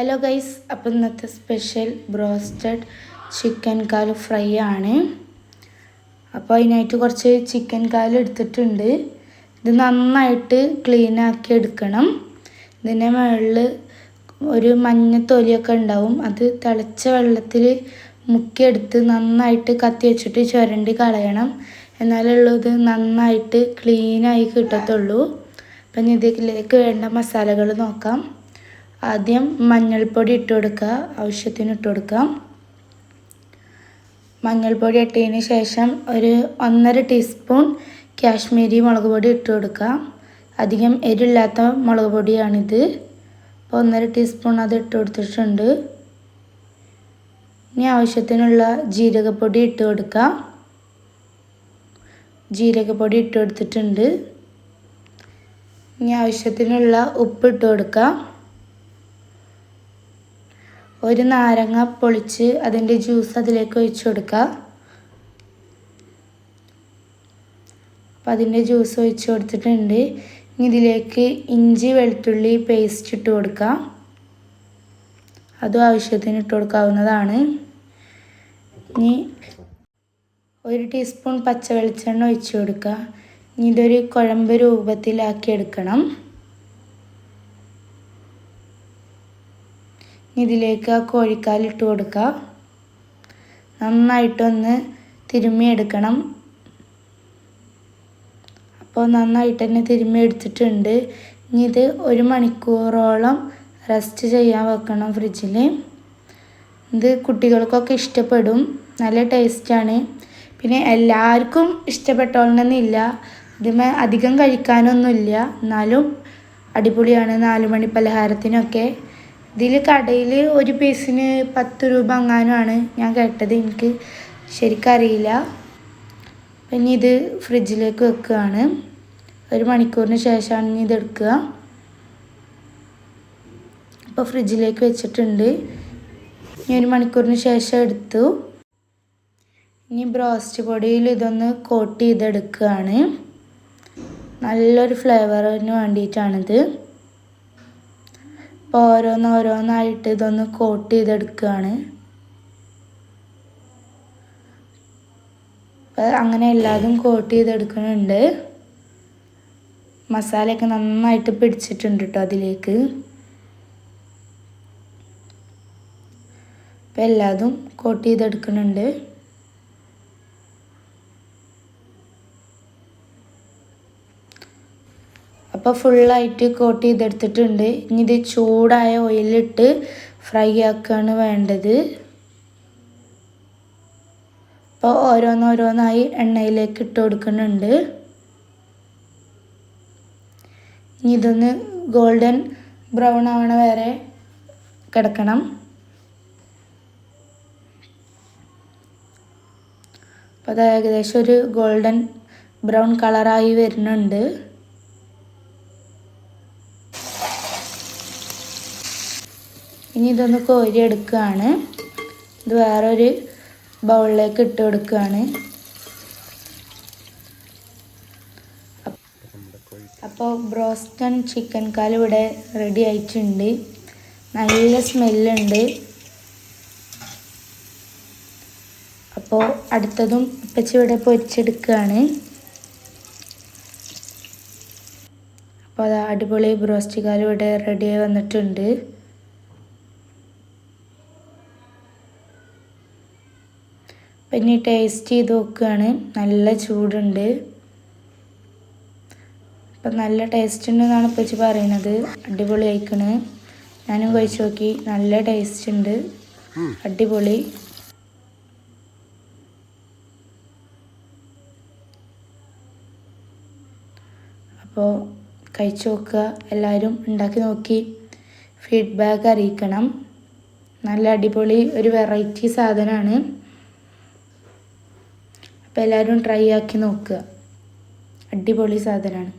Hello guys അപ്പം ഇന്നത്തെ special broasted chicken കാൽ ഫ്രൈ ആണ്. അപ്പോൾ അതിനായിട്ട് കുറച്ച് ചിക്കൻ കാൽ എടുത്തിട്ടുണ്ട്. ഇത് നന്നായിട്ട് ക്ലീൻ ആക്കി എടുക്കണം. ഇതിന്റെ മുകളിൽ ഒരു മഞ്ഞ തൊലിയൊക്കെ ഉണ്ടാവും. അത് തിളച്ച വെള്ളത്തിൽ മുക്കിയെടുത്ത് നന്നായിട്ട് കത്തി വെച്ചിട്ട് ചുരണ്ടി കളയണം. എന്നാലുള്ളൂ ഇത് നന്നായിട്ട് ക്ലീനായി കിട്ടത്തുള്ളൂ. അപ്പം ഇതിലേക്ക് വേണ്ട മസാലകൾ നോക്കാം. ആദ്യം മഞ്ഞൾപ്പൊടി ഇട്ട് കൊടുക്കുക. ആവശ്യത്തിന് ഇട്ട് കൊടുക്കാം. മഞ്ഞൾപ്പൊടി ഇട്ടതിന് ശേഷം ഒരു ഒന്നര ടീസ്പൂൺ കാശ്മീരി മുളക് പൊടി ഇട്ട് കൊടുക്കുക. അധികം എരില്ലാത്ത മുളക് പൊടിയാണിത്. അപ്പോൾ ഒന്നര ടീസ്പൂൺ അത് ഇട്ട് കൊടുത്തിട്ടുണ്ട്. ഇനി ആവശ്യത്തിനുള്ള ജീരകപ്പൊടി ഇട്ട് കൊടുക്കാം ജീരകപ്പൊടി ഇട്ട് കൊടുത്തിട്ടുണ്ട്. ഇനി ആവശ്യത്തിനുള്ള ഉപ്പ് ഇട്ട് കൊടുക്കാം ഒരു നാരങ്ങ പൊളിച്ച് അതിന്റെ ജ്യൂസ് അതിലേക്ക് ഒഴിച്ചു കൊടുക്കുക. അപ്പോൾ അതിന്റെ ജ്യൂസ് ഒഴിച്ച് കൊടുത്തിട്ടുണ്ട്. ഇനി ഇതിലേക്ക് ഇഞ്ചി വെളുത്തുള്ളി പേസ്റ്റ് ഇട്ട് കൊടുക്കുക. അതും ആവശ്യത്തിന് ഇട്ട് കൊടുക്കാവുന്നതാണ്. ഇനി ഒരു ടീസ്പൂൺ പച്ച വെളിച്ചെണ്ണ ഒഴിച്ച് കൊടുക്കുക. ഇനി ഇതൊരു കുഴമ്പ് രൂപത്തിലാക്കി എടുക്കണം. ഇതിലേക്ക് ആ കോഴിക്കാലിട്ട് കൊടുക്കുക നന്നായിട്ടൊന്ന് തിരുമ്മിയെടുക്കണം. അപ്പോൾ നന്നായിട്ട് തന്നെ തിരുമ്മി എടുത്തിട്ടുണ്ട് ഇനി ഇത് ഒരു മണിക്കൂറോളം റെസ്റ്റ് ചെയ്യാൻ വെക്കണം ഫ്രിഡ്ജിൽ ഇത് കുട്ടികൾക്കൊക്കെ ഇഷ്ടപ്പെടും. നല്ല ടേസ്റ്റാണ്. പിന്നെ എല്ലാവർക്കും ഇഷ്ടപ്പെട്ടോളണമെന്നില്ല. ഇതിമേ അധികം കഴിക്കാനൊന്നുമില്ല. എന്നാലും അടിപൊളിയാണ് നാലുമണി പലഹാരത്തിനൊക്കെ. ഇതിൽ കടയിൽ ഒരു പീസിന് പത്ത് രൂപ അങ്ങാനുമാണ് ഞാൻ കേട്ടത് എനിക്ക് ശരിക്കറിയില്ല. പിന്നെ ഇത് ഫ്രിഡ്ജിലേക്ക് വെക്കുകയാണ് ഒരു മണിക്കൂറിന് ശേഷമാണ് ഇനി ഇതെടുക്കുക അപ്പോൾ ഫ്രിഡ്ജിലേക്ക് വെച്ചിട്ടുണ്ട്. ഇനി ഒരു മണിക്കൂറിന് ശേഷം എടുത്തു. ഇനി ബ്രോസ്റ്റ് പൊടിയിൽ ഇതൊന്ന് കോട്ട് ചെയ്തെടുക്കുകയാണ്. നല്ലൊരു ഫ്ലേവറിന് വേണ്ടിയിട്ടാണിത്. അപ്പോൾ ഓരോന്നോരോന്നായിട്ട് ഇതൊന്ന് കോട്ട് ചെയ്തെടുക്കുകയാണ് അപ്പോൾ അങ്ങനെ എല്ലാതും കോട്ട് ചെയ്തെടുക്കുന്നുണ്ട്. മസാലയൊക്കെ നന്നായിട്ട് പിടിച്ചിട്ടുണ്ട് കേട്ടോ അതിലേക്ക്. അപ്പോൾ എല്ലാതും കോട്ട് ചെയ്തെടുക്കുന്നുണ്ട്. അപ്പോൾ ഫുള്ളായിട്ട് കോട്ട് ചെയ്തെടുത്തിട്ടുണ്ട്. ഇനി ഇത് ചൂടായ ഓയിലിട്ട് ഫ്രൈ ആക്കുകയാണ് വേണ്ടത്. അപ്പോൾ ഓരോന്നോരോന്നായി എണ്ണയിലേക്ക് ഇട്ട് കൊടുക്കുന്നുണ്ട്. ഇനി ഇതൊന്ന് ഗോൾഡൻ ബ്രൗൺ ആവണ വരെ കിടക്കണം. അപ്പോൾ അത് ഏകദേശം ഒരു ഗോൾഡൻ ബ്രൗൺ കളറായി വരുന്നുണ്ട്. ഇനി ഇതൊന്ന് കോരി എടുക്കുകയാണ് ഇത് വേറൊരു ബൗളിലേക്ക് ഇട്ട് കൊടുക്കുകയാണ് അപ്പോൾ ബ്രോസ്റ്റൺ ചിക്കൻ കാൽ ഇവിടെ റെഡി ആയിട്ടുണ്ട്. നല്ല സ്മെല്ലുണ്ട്. അപ്പോൾ അടുത്തതും ഇപ്പച്ചി ഇവിടെ പൊരിച്ചെടുക്കുകയാണ് അപ്പോൾ അത് അടിപൊളി ബ്രോസ്റ്റ് കാൽ ഇവിടെ റെഡിയായി വന്നിട്ടുണ്ട്. പിന്നെ ടേസ്റ്റ് ചെയ്ത് നോക്കുകയാണ് നല്ല ചൂടുണ്ട്. അപ്പം നല്ല ടേസ്റ്റ് ഉണ്ടെന്നാണ് ഇപ്പച്ചി പറയണത്. അടിപൊളി ആയിക്കണ്. ഞാനും കഴിച്ചു നോക്കി. നല്ല ടേസ്റ്റ് ഉണ്ട്. അടിപൊളി. അപ്പോൾ കഴിച്ചു നോക്കുക. എല്ലാവരും ഉണ്ടാക്കി നോക്കി. ഫീഡ്ബാക്ക് അറിയിക്കണം. നല്ല അടിപൊളി ഒരു വെറൈറ്റി സാധനമാണ്. അപ്പോൾ എല്ലാവരും ട്രൈ ആക്കി നോക്കുക. അടിപൊളി സാധനമാണ്